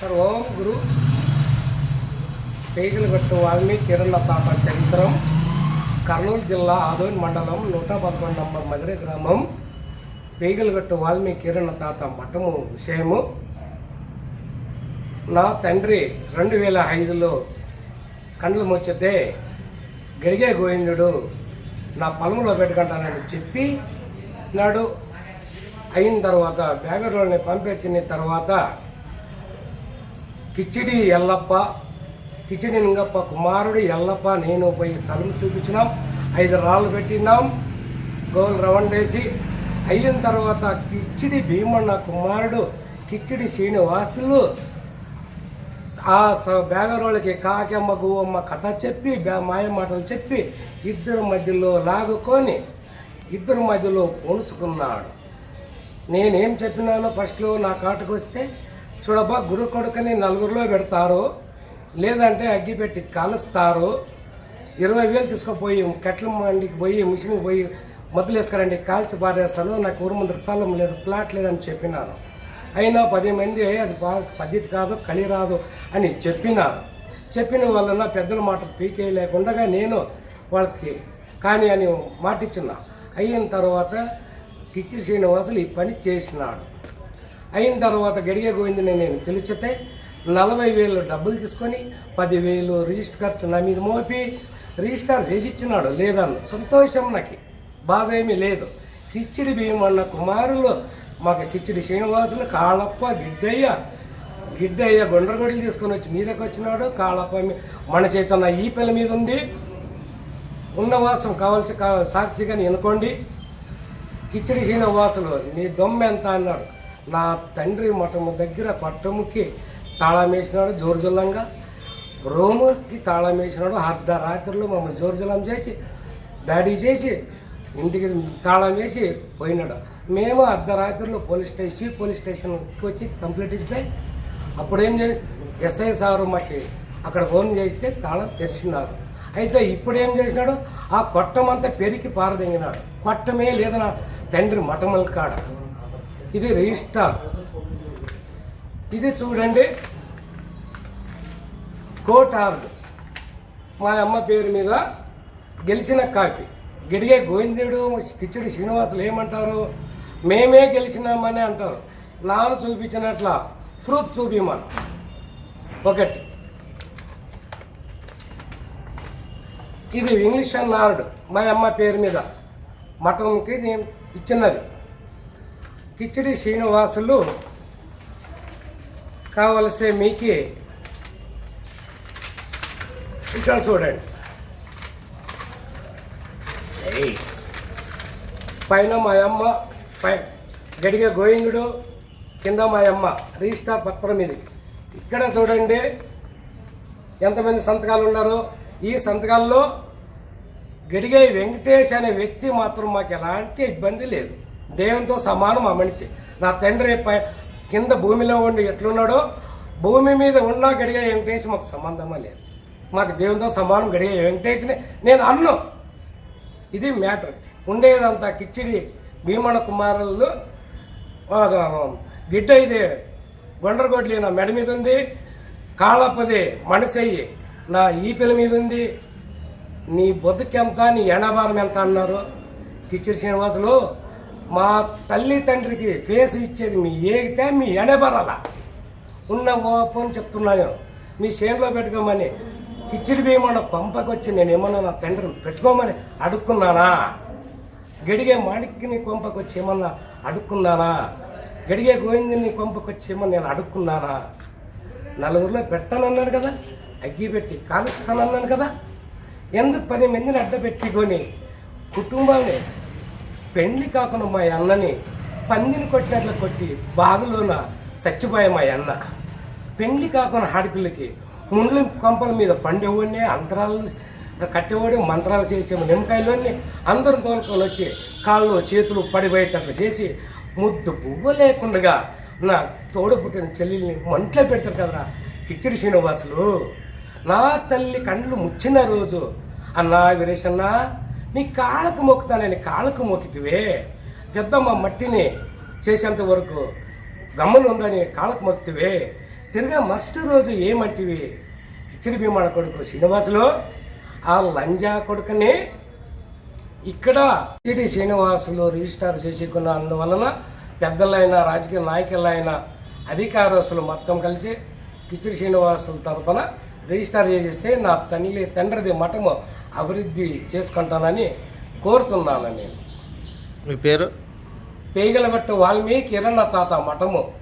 Sir ఓం గురు. పేగులు కట్టు వాల్మీకి కిరణ తాత చరిత్రం. కర్నూలు జిల్లా ఆదోని మండలం నూట పదకొండు నంబర్ మధుర గ్రామం. పేగులగట్టు వాల్మీకి కిరణ తాత మఠము విషయము. నా తండ్రి రెండు వేల ఐదులో కండ్లు ముచ్చితే గడిగే గోవిందుడు నా పొలంలో పెట్టుకుంటానని చెప్పి నాడు అయిన తర్వాత బ్యాగర్లోని పంపించిన తర్వాత కిచిడి ఎల్లప్ప కిచిడి నింగప్ప కుమారుడు ఎల్లప్ప నేను పోయి స్థలం చూపించినాం ఐదు రాళ్ళు పెట్టినాం గోల్ రౌండ్ వేసి అయిన తర్వాత కిచిడి భీమన్న కుమారుడు కిచిడి శ్రీనివాసులు ఆ స- బేగరోళ్ళకి కాకమ్మ గువ్వమ్మ కథ చెప్పి మాయ మాటలు చెప్పి ఇద్దరు మధ్యలో లాగుకొని ఇద్దరు మధ్యలో పోనుసుకున్నాడు. నేనేం చెప్పినాను ఫస్ట్లో నా కాటుకు వస్తే చూడబ్బా గురు కొడుకుని నలుగురిలో పెడతారు. లేదంటే అగ్గి పెట్టి కాలుస్తారు. ఇరవై వేలు తీసుకుపోయి కట్ల మండికి పోయి మిషన్కి పోయి మొదలు వేసుకురండి కాల్చి పారేస్తాను. నాకు ఊరు ముందు స్థలం లేదు ప్లాట్ లేదని చెప్పినారు. అయినా పది మంది అది బాగా పద్ధతి కాదు కలి రాదు అని చెప్పినారు. చెప్పిన వలన పెద్దల మాట పీకే లేకుండా నేను వాళ్ళకి కానీ అని మాటిచ్చిన. అయిన తర్వాత కిచ్చి శ్రీనివాసులు ఈ పని చేసినాడు. అయిన తర్వాత గడియ గోవిందని నేను పిలిచితే నలభై వేలు డబ్బులు తీసుకొని పదివేలు రిజిస్టర్ ఖర్చు నా మీద మోపి రిజిస్టర్ చేసి ఇచ్చినాడు లేదన్న సంతోషం నాకు. బాధ ఏమీ లేదు కిచ్చిడి భీమన్న కుమారులు మాకు కిచ్చిడి శ్రీనివాసులు కాళప్ప గిడ్డయ్య గిడ్డయ్య గుండ్రగొడ్లు తీసుకొని వచ్చి మీదకి వచ్చినాడు. కాళప్ప మన చేతన్న ఈ పిల్ల మీద ఉంది. ఉన్నవాసం కావాల్సి కా సాక్షిగా ఎనుకోండి కిచిడి శ్రీనివాసులు నీ దొమ్మ ఎంత అన్నాడు. నా తండ్రి మఠము దగ్గర కొట్టముకి తాళం వేసినాడు జోరుజుల్లంగా. రోముకి తాళం వేసినాడు అర్ధరాత్రిలో మమ్మల్ని జోర్జులం చేసి డాడీ చేసి ఇంటికి తాళం వేసి పోయినాడు. మేము అర్ధరాత్రిలో పోలీస్ స్టేషన్ పోలీస్ స్టేషన్కి వచ్చి కంప్లీట్ ఇస్తే అప్పుడు ఏం చే ఎస్ఐ సారు మాకి అక్కడ ఫోన్ చేస్తే తాళం తెరిచినారు. అయితే ఇప్పుడు ఏం చేసినాడు? ఆ కొట్టమంతా పెరిగి పారదెంగినాడు. కొట్టమే లేదా నా తండ్రి మఠముల కాడ. ఇది రిజిస్టార్. ఇది చూడండి. Court order. మా అమ్మ పేరు మీద గెలిచిన కాపీ గడిగే గోవిందుడు కిచ్చడి శ్రీనివాసులు ఏమంటారు? మేమే గెలిచినామని అంటారు. నాన్న చూపించినట్ల ప్రూఫ్ చూపిమను. ఒకటి. ఇది ఇంగ్లీష్ అండ్ నార్డ్ మా అమ్మ పేరు మీద. మటన్కి నేను ఇచ్చినది. కిచిడి శ్రీనివాసులు కావలసే మీకి ఇక్కడ చూడండి. పైన మా అమ్మ పై గడిగ గోవిందుడు కింద మా అమ్మ రిజిస్టార్ పత్రం ఇది. ఇక్కడ చూడండి ఎంతమంది సంతకాలు ఉన్నారు. ఈ సంతకాల్లో గడిగే వెంకటేష్ అనే వ్యక్తి మాత్రం మాకు ఎలాంటి ఇబ్బంది లేదు. దేవునితో సమానం ఆ మనిషి. నా తండ్రి పై- కింద భూమిలో ఉండి ఎట్లున్నాడో భూమి మీద ఉన్నా గడిగే వెంకటేష్ మాకు సంబంధమా లేదు. మాకు దేవునితో సమానం గడిగే వెంకటేష్ని నేను అన్ను. ఇది మ్యాటర్. ఉండేదంతా కిచ్చిడి భీమణ కుమారులు బిడ్డ గిడ్డ ఇది గొండ్రగొడ్లి నా మెడ మీద ఉంది కాళపది మనిషయ్యి నా ఈపిల మీద ఉంది. నీ బొద్దుకెంత నీ ఎణభారం ఎంత అన్నారు? కిచ్చిడి శ్రీనివాసులు మా తల్లి తండ్రికి ఫేస్ ఇచ్చేది మీ ఏగితే మీ ఎనబరల ఉన్న ఓపని చెప్తున్నాను మీ చేనులో పెట్టుకోమని. కిచ్చిడి బియ్యమన్న కొంపకి వచ్చి నేను ఏమన్నా నా తండ్రిని పెట్టుకోమని అడుక్కున్నానా? గడిగే మాణిక్యని కొంపకి వచ్చి ఏమన్నా అడుక్కున్నానా? గడిగే గోవిందుని కొంపకి వచ్చి ఏమన్నా నేను అడుక్కున్నానా? నలుగురిలో పెడతానన్నాను కదా. అగ్గి పెట్టి కాలుస్తానన్నాను కదా. ఎందుకు పది మందిని అడ్డ పెట్టుకొని కుటుంబాన్ని పెళ్ళి కాకుండా మా అన్నని పందిని కొట్టినట్లు కొట్టి బాధలోన చచ్చిపోయా మా అన్న. పెళ్ళి కాకుండా ఆడపిల్లకి ముండ్లు కొంపల మీద పండేవాడిని అంతరాలు కట్టేవాడు మంత్రాలు చేసే నిమ్మకాయలన్నీ అందరం తోలుకొని వచ్చి కాళ్ళు చేతులు పడిపోయేటట్లు చేసి ముద్దు పువ్వు లేకుండా నా తోడు పుట్టిన చెల్లెల్ని మంట్లో పెడతారు కదరా. కిచ్చిడి శ్రీనివాసులు నా తల్లి కండ్లు ముచ్చిన రోజు అన్నా వీరేశన్న నీ కాళ్ళకు మొక్కుతానని కాళ్ళకు మొక్కితివే పెద్దమ్మ మట్టిని చేసేంత వరకు గమ్మను ఉందని కాళ్ళకు మొక్కితివే తిరిగా మరుసటి రోజు ఏమంటివి కిచిడి భీమాన కొడుకు శ్రీనివాసులు ఆ లంజా కొడుకుని ఇక్కడ కిచిడి శ్రీనివాసులు రిజిస్టార్ చేసుకున్న అందువలన పెద్దలైన రాజకీయ నాయకులైన అధికారస్తులు మొత్తం కలిసి కిచిడి శ్రీనివాసుల తరపున రిజిస్టార్ చేసేస్తే నా తల్లి తండ్రిది మఠము అభివృద్ధి చేసుకుంటానని కోరుతున్నాను నేను. మీ పేరు? పేగలగట్టు వాల్మీకి కిరణ తాత మఠము.